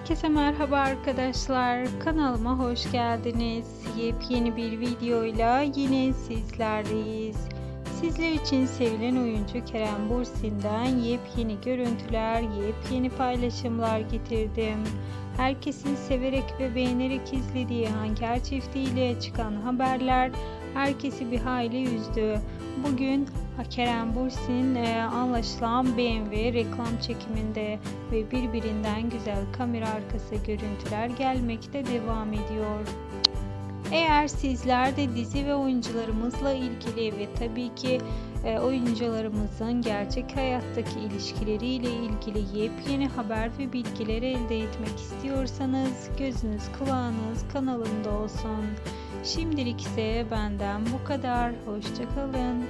Herkese merhaba arkadaşlar. Kanalıma hoş geldiniz. Yepyeni bir videoyla yine sizlerleyiz. Sizler için sevilen oyuncu Kerem Bursin'den yepyeni görüntüler, yepyeni paylaşımlar getirdim. Herkesin severek ve beğenerek izlediği Hanker çiftiyle çıkan haberler herkesi bir hayli üzdü. Bugün Kerem Bursin e, anlaşılan BMW reklam çekiminde ve birbirinden güzel kamera arkası görüntüler gelmekte devam ediyor. Eğer sizler de dizi ve oyuncularımızla ilgili ve tabii ki e, oyuncularımızın gerçek hayattaki ilişkileriyle ilgili yepyeni haber ve bilgiler elde etmek istiyorsanız gözünüz kulağınız kanalımda olsun. Şimdilik ise benden bu kadar. Hoşçakalın.